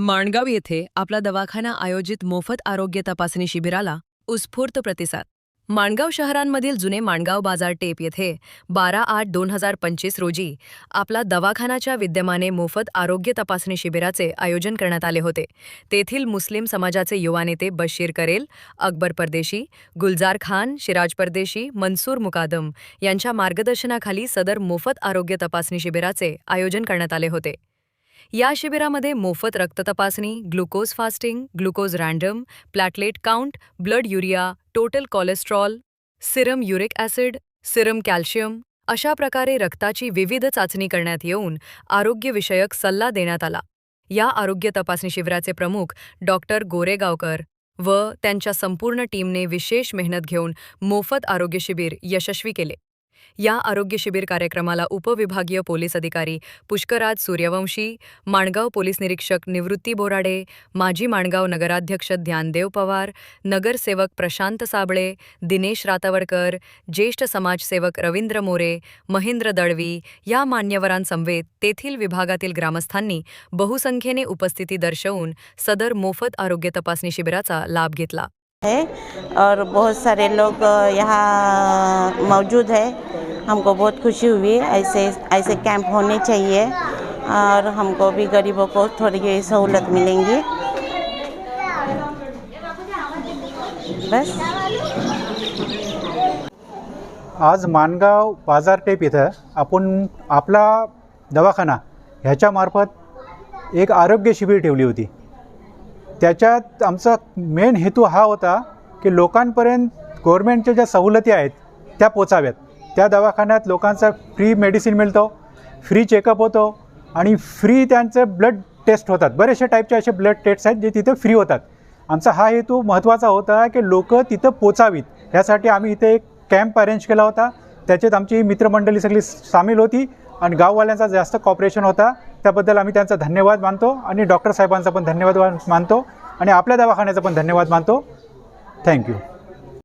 माणगाव येथे आपला दवाखाना आयोजित मोफत आरोग्य तपासणी शिबिराला उत्स्फूर्त प्रतिसाद. माणगाव शहरांमधील जुने माणगाव बाजार टेप येथे बारा आठ दोन हजार पंचवीस रोजी आपला दवाखानाच्या विद्यमाने मोफत आरोग्य तपासणी शिबिराचे आयोजन करण्यात आले होते. तेथील मुस्लिम समाजाचे युवा नेते बशीर करेल अकबर परदेशी गुलजार खान शिराज परदेशी मनसूर मुकादम यांच्या मार्गदर्शनाखाली सदर मोफत आरोग्य तपासणी शिबिराचे आयोजन करण्यात आले होते. या शिबिरामध्ये मोफत रक्त तपासणी glucose fasting glucose random platelet count blood urea total cholesterol serum uric acid serum calcium अशा प्रकारे रक्ताची विविध चाचणी करण्यात येऊन आरोग्यविषयक सल्ला देण्यात आला. या आरोग्य तपासणी शिबिराचे प्रमुख डॉक्टर गोरेगावकर व त्यांच्या संपूर्ण टीमने विशेष मेहनत घेऊन मोफत आरोग्य शिबिर यशस्वी केले. या आरोग्य शिबिर कार्यक्रमाला उपविभागीय पोलीस अधिकारी पुष्कराज सूर्यवंशी माणगाव पोलीस निरीक्षक निवृत्ती बोराडे माजी माणगाव नगराध्यक्ष ध्यानदेव पवार नगरसेवक प्रशांत साबळे दिनेश रातवडकर ज्येष्ठ समाजसेवक रवींद्र मोरे महेंद्र दळवी या मान्यवरांसमवेत तेथील विभागातील ग्रामस्थांनी बहुसंख्येने उपस्थिती दर्शवून सदर मोफत आरोग्य तपासणी शिबिराचा लाभ घेतला. है और बहुत सारे लोग यहाँ मौजूद है। हमको बहुत खुशी हुई ऐसे ऐसे कैंप होने चाहिए और हमको भी गरीबों को थोड़ी सहूलत मिलेंगी। बस। आज माणगाव बाजारटेप इथं आपण आपला दवाखाना ह्याच्यामार्फत एक आरोग्य शिबिर ठेवली होती. त्याच्यात आमचा मेन हेतू हा होता की लोकांपर्यंत गव्हर्मेंटच्या ज्या सवलती आहेत त्या पोचाव्यात. त्या दवाखान्यात लोकांचा फ्री मेडिसिन मिळतो फ्री चेकअप होतो आणि फ्री त्यांचे ब्लड टेस्ट होतात. बरेचसे टाईपचे असे ब्लड टेस्ट आहेत जे तिथे फ्री होतात. आमचा हा हेतू महत्त्वाचा होता की लोक तिथं पोचावीत. यासाठी आम्ही इथे एक कॅम्प अरेंज केला होता. त्याच्यात आमची मित्रमंडळी सगळी सामील होती आणि गाववाल्यांचा जास्त कॉपरेशन होता. त्याबद्दल आम्ही त्यांचा धन्यवाद मानतो आणि डॉक्टर साहेबांचा पण धन्यवाद मानतो आणि आपल्या दवाखान्याचा पण धन्यवाद मानतो. थँक्यू